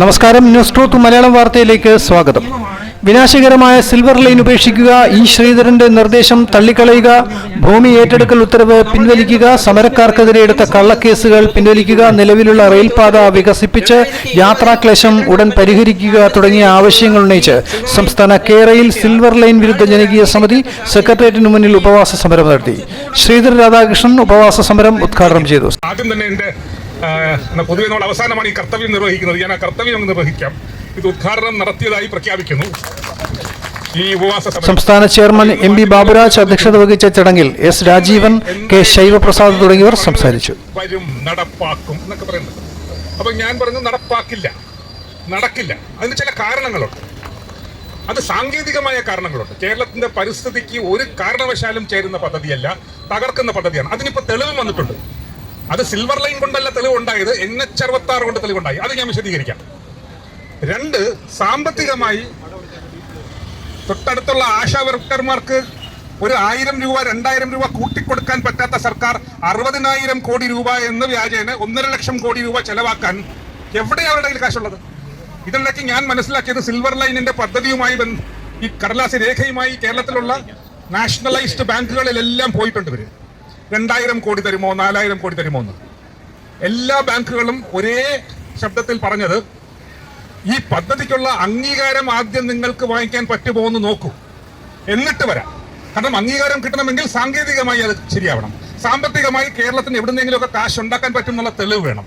നമസ്കാരം. News truth Malayalam വാർത്തയിലേക്ക് സ്വാഗതം. വിനാശകരമായ സിൽവർ ലൈൻ ഉപേക്ഷിക്കുക ഇ ശ്രീധരന്റെ നിർദ്ദേശം തള്ളിക്കളയുക ഭൂമി ഏറ്റെടുക്കൽ ഉത്തരവ് പിൻവലിക്കുക സമരക്കാർക്കെതിരെ എടുത്ത കള്ളക്കേസുകൾ പിൻവലിക്കുക നിലവിലുള്ള റെയിൽപാത വികസിപ്പിച്ച് യാത്രാക്ലേശം ഉടൻ പരിഹരിക്കുക തുടങ്ങിയ ആവശ്യങ്ങൾ ഉന്നയിച്ച് സംസ്ഥാന കേരയിൽ സിൽവർ ലൈൻ വിരുദ്ധ ജനകീയ സമിതി സെക്രട്ടേറിയറ്റിന് മുന്നിൽ ഉപവാസ സമരം നടത്തി. ശ്രീധർ രാധാകൃഷ്ണൻ ഉപവാസ സമരം ഉദ്ഘാടനം ചെയ്തു. ആദ്യം തന്നെ പൊതുവെ നമ്മൾ അവസാനമാണ് ഈ കർത്തവ്യം നിർവഹിക്കുന്നത്. ഞാൻ ആ കർത്തവ്യം നിർവഹിക്കാം. ഇത് ഉദ്ഘാടനം നടത്തിയതായി പ്രഖ്യാപിക്കുന്നു. ഈ ഉപവാസ സമരം. സംസ്ഥാന ചെയർമാൻ എം ബി ബാബുരാജ് അധ്യക്ഷത വഹിച്ച ചടങ്ങിൽ എസ് രാജീവൻ കെ ശൈവപ്രസാദ് തുടങ്ങിയവർ സംസാരിച്ചു. വരും നടപ്പാക്കും എന്നൊക്കെ പറയുന്നത്. അപ്പൊ ഞാൻ പറഞ്ഞു നടപ്പാക്കില്ല. നടക്കില്ല. അതിന് ചില കാരണങ്ങളുണ്ട്. അത് സാങ്കേതികമായ കാരണങ്ങളുണ്ട്. കേരളത്തിന്റെ പരിസ്ഥിതിക്ക് ഒരു കാരണവശാലും ചേരുന്ന പദ്ധതിയല്ല തകർക്കുന്ന പദ്ധതിയാണ്. അതിനിപ്പോ തെളിവ് വന്നിട്ടുണ്ട്. അത് സിൽവർ ലൈൻ കൊണ്ടല്ല തെളിവ് ഉണ്ടായത് എൻ എച്ച് അറുപത്തി ആറ് കൊണ്ട് തെളിവുണ്ടായി. അത് ഞാൻ വിശദീകരിക്കാം. രണ്ട് സാമ്പത്തികമായി തൊട്ടടുത്തുള്ള ആശാ വർക്കർമാർക്ക് ഒരു ആയിരം രൂപ രണ്ടായിരം രൂപ കൂട്ടിക്കൊടുക്കാൻ പറ്റാത്ത സർക്കാർ അറുപതിനായിരം കോടി രൂപ എന്ന വ്യാജേന ഒന്നര ലക്ഷം കോടി രൂപ ചെലവാക്കാൻ എവിടെ അവരുടെ കയ്യിൽ കാശുള്ളത്? ഇതിനിടയ്ക്ക് ഞാൻ മനസ്സിലാക്കിയത് സിൽവർ ലൈനിന്റെ പദ്ധതിയുമായി ഈ കടലാസ് രേഖയുമായി കേരളത്തിലുള്ള നാഷണലൈസ്ഡ് ബാങ്കുകളിലെല്ലാം പോയിട്ടുണ്ട് ഇവർ. രണ്ടായിരം കോടി തരുമോ? നാലായിരം കോടി തരുമോ എന്ന്. എല്ലാ ബാങ്കുകളും ഒരേ ശബ്ദത്തിൽ പറഞ്ഞത് ഈ പദ്ധതിക്കുള്ള അംഗീകാരം ആദ്യം നിങ്ങൾക്ക് വാങ്ങിക്കാൻ പറ്റുമോ എന്ന് നോക്കൂ. എന്നിട്ട് വരാം. കാരണം അംഗീകാരം കിട്ടണമെങ്കിൽ സാങ്കേതികമായി അത് ശരിയാവണം. സാമ്പത്തികമായി കേരളത്തിന് എവിടുന്നെങ്കിലുമൊക്കെ കാശ് ഉണ്ടാക്കാൻ പറ്റും എന്നുള്ള തെളിവ് വേണം.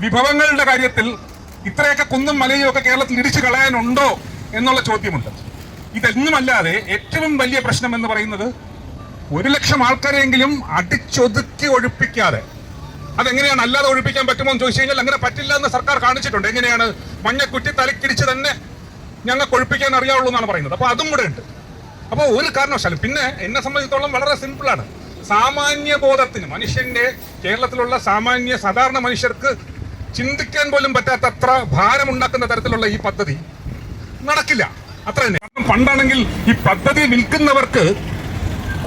വിഭവങ്ങളുടെ കാര്യത്തിൽ ഇത്രയൊക്കെ കുന്നും മലയും ഒക്കെ കേരളത്തിൽ ഇടിച്ചു കളയാനുണ്ടോ എന്നുള്ള ചോദ്യമുണ്ട്. ഇതൊന്നുമല്ലാതെ ഏറ്റവും വലിയ പ്രശ്നം എന്ന് പറയുന്നത് ഒരു ലക്ഷം ആൾക്കാരെങ്കിലും അടിച്ചൊതുക്കി ഒഴിപ്പിക്കാതെ. അതെങ്ങനെയാണ് അല്ലാതെ ഒഴിപ്പിക്കാൻ പറ്റുമോ എന്ന് ചോദിച്ചു കഴിഞ്ഞാൽ അങ്ങനെ പറ്റില്ല എന്ന് സർക്കാർ കാണിച്ചിട്ടുണ്ട്. എങ്ങനെയാണ് മഞ്ഞ കുറ്റി തലക്കിടിച്ച് തന്നെ ഞങ്ങൾക്ക് ഒഴിപ്പിക്കാൻ അറിയാവുള്ളൂ എന്നാണ് പറയുന്നത്. അപ്പൊ അതും കൂടെ ഉണ്ട്. അപ്പോൾ ഒരു കാരണവശാലും പിന്നെ എന്നെ സംബന്ധിച്ചിടത്തോളം വളരെ സിമ്പിളാണ് സാമാന്യ ബോധത്തിന് മനുഷ്യന്റെ കേരളത്തിലുള്ള സാമാന്യ സാധാരണ മനുഷ്യർക്ക് ചിന്തിക്കാൻ പോലും പറ്റാത്തത്ര ഭാരമുണ്ടാക്കുന്ന തരത്തിലുള്ള ഈ പദ്ധതി നടക്കില്ല. അത്ര തന്നെ പണ്ടാണെങ്കിൽ ഈ പദ്ധതി വിൽക്കുന്നവർക്ക്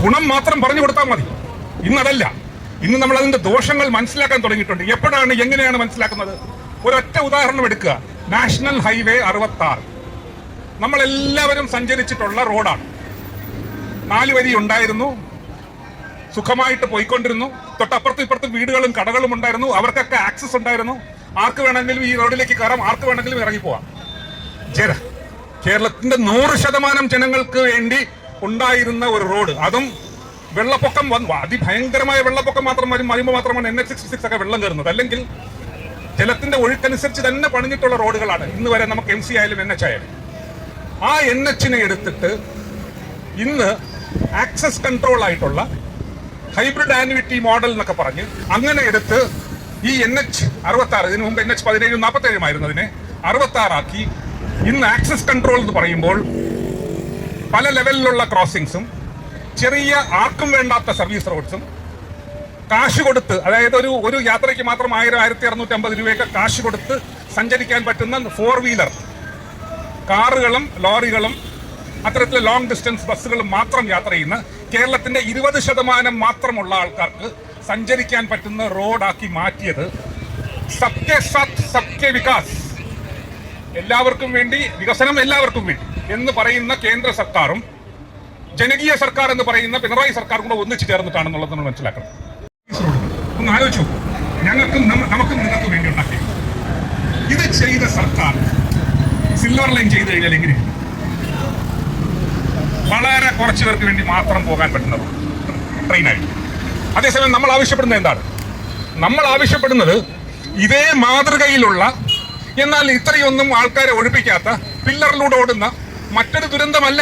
ഗുണം മാത്രം പറഞ്ഞു കൊടുത്താൽ മതി. ഇന്നതല്ല. ഇന്ന് നമ്മൾ അതിന്റെ ദോഷങ്ങൾ മനസ്സിലാക്കാൻ തുടങ്ങിയിട്ടുണ്ട്. എപ്പോഴാണ് എങ്ങനെയാണ് മനസ്സിലാക്കുന്നത്? ഒരൊറ്റ ഉദാഹരണം എടുക്കുക. നാഷണൽ ഹൈവേ അറുപത്തി ആറ് നമ്മൾ എല്ലാവരും സഞ്ചരിച്ചിട്ടുള്ള റോഡാണ്. നാല് വരി ഉണ്ടായിരുന്നു. സുഖമായിട്ട് പോയിക്കൊണ്ടിരുന്നു. തൊട്ടപ്പുറത്തും ഇപ്പുറത്തും വീടുകളും കടകളും ഉണ്ടായിരുന്നു. അവർക്കൊക്കെ ആക്സസ് ഉണ്ടായിരുന്നു. ആർക്ക് വേണമെങ്കിലും ഈ റോഡിലേക്ക് കയറാം. ആർക്ക് വേണമെങ്കിലും ഇറങ്ങി പോവാം കേരളത്തിന്റെ നൂറ് ശതമാനം ജനങ്ങൾക്ക് വേണ്ടി ഉണ്ടായിരുന്ന ഒരു റോഡ്. അതും വെള്ളപ്പൊക്കം വന്നു അതിഭയങ്കരമായ വെള്ളപ്പൊക്കം മാത്രം വരും. വരുമ്പോൾ മാത്രമാണ് എൻ എച്ച് സിക്സ്റ്റി സിക്സ് ഒക്കെ വെള്ളം കയറുന്നത്. അല്ലെങ്കിൽ ജലത്തിന്റെ ഒഴുക്കനുസരിച്ച് തന്നെ പണിഞ്ഞിട്ടുള്ള റോഡുകളാണ്. ഇന്ന് വരെ നമുക്ക് എം സി ആയാലും എൻ എച്ച് ആയാലും. ആ എൻ എച്ചിനെ എടുത്തിട്ട് ഇന്ന് ആക്സസ് കൺട്രോൾ ആയിട്ടുള്ള ഹൈബ്രിഡ് ആനുവിറ്റി മോഡൽ എന്നൊക്കെ പറഞ്ഞ് അങ്ങനെ എടുത്ത് ഈ എൻ എച്ച് അറുപത്തി ആറ് ഇതിനു മുമ്പ് എൻ എച്ച് പതിനേഴും നാൽപ്പത്തേഴും ആയിരുന്നതിനെ അറുപത്തി ആറാക്കി ഇന്ന് ആക്സസ് കൺട്രോൾ എന്ന് പറയുമ്പോൾ പല ലെവലിലുള്ള ക്രോസിങ്സും ചെറിയ ആർക്കും വേണ്ടാത്ത സർവീസ് റോഡ്സും കാശ് കൊടുത്ത് അതായത് ഒരു ഒരു യാത്രയ്ക്ക് മാത്രം ആയിരം ആയിരത്തി അറുന്നൂറ്റി അമ്പത് രൂപയൊക്കെ കാശ് കൊടുത്ത് സഞ്ചരിക്കാൻ പറ്റുന്ന ഫോർ വീലർ കാറുകളും ലോറികളും അത്തരത്തിൽ ലോങ് ഡിസ്റ്റൻസ് ബസ്സുകളും മാത്രം യാത്ര ചെയ്യുന്ന കേരളത്തിന്റെ ഇരുപത് ശതമാനം മാത്രമുള്ള ആൾക്കാർക്ക് സഞ്ചരിക്കാൻ പറ്റുന്ന റോഡാക്കി മാറ്റിയത് സബ്കെ സത് സബ്കെ വികാസ് എല്ലാവർക്കും വേണ്ടി വികസനം എല്ലാവർക്കും വേണ്ടി. എന്ന് പറയുന്ന കേന്ദ്ര സർക്കാരും ജനകീയ സർക്കാർ എന്ന് പറയുന്ന പിണറായി സർക്കാരും കൂടെ ഒന്നിച്ചു ചേർന്നിട്ടാണെന്നുള്ളത് നമ്മൾ മനസ്സിലാക്കണം ഒന്ന് ആലോചിച്ചു ഞങ്ങൾക്ക് നമുക്ക് നിങ്ങൾക്ക് വേണ്ടി ഉണ്ടാക്കി. ഇത് ചെയ്ത സർക്കാർ സിൽവർ ലൈൻ ചെയ്ത് കഴിഞ്ഞാൽ എങ്ങനെ? വളരെ കുറച്ച് പേർക്ക് വേണ്ടി മാത്രം പോകാൻ പറ്റുന്നത് ട്രെയിനായി അതേസമയം നമ്മൾ ആവശ്യപ്പെടുന്നത് എന്താണ്? നമ്മൾ ആവശ്യപ്പെടുന്നത് ഇതേ മാതൃകയിലുള്ള എന്നാൽ ഇത്രയൊന്നും ആൾക്കാരെ ഒഴിപ്പിക്കാത്ത പില്ലറിലൂടെ ഓടുന്ന മറ്റൊരു ദുരന്തമല്ല.